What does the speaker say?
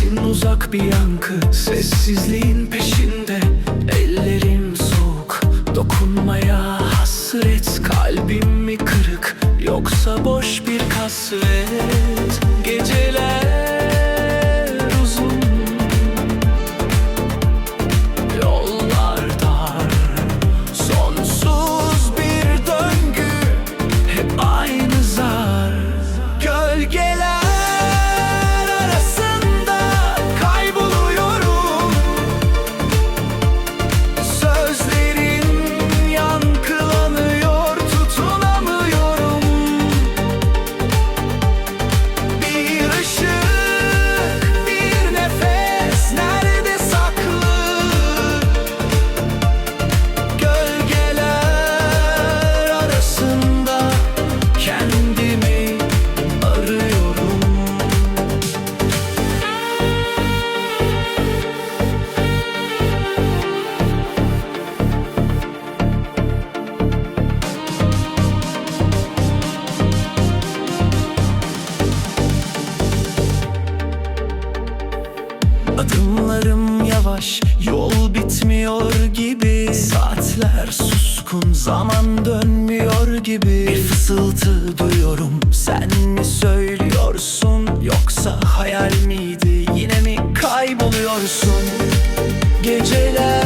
Sesin uzak bir yankı Sessizliğin peşinde. Ellerim soğuk Dokunmaya hasret. Kalbim mi kırık Yoksa boş bir kasvet? Adımlarım yavaş, yol bitmiyor gibi. Saatler suskun, zaman dönmüyor gibi. Bir fısıltı duyuyorum, sen mi söylüyorsun? Yoksa hayal miydi, yine mi kayboluyorsun? Geceler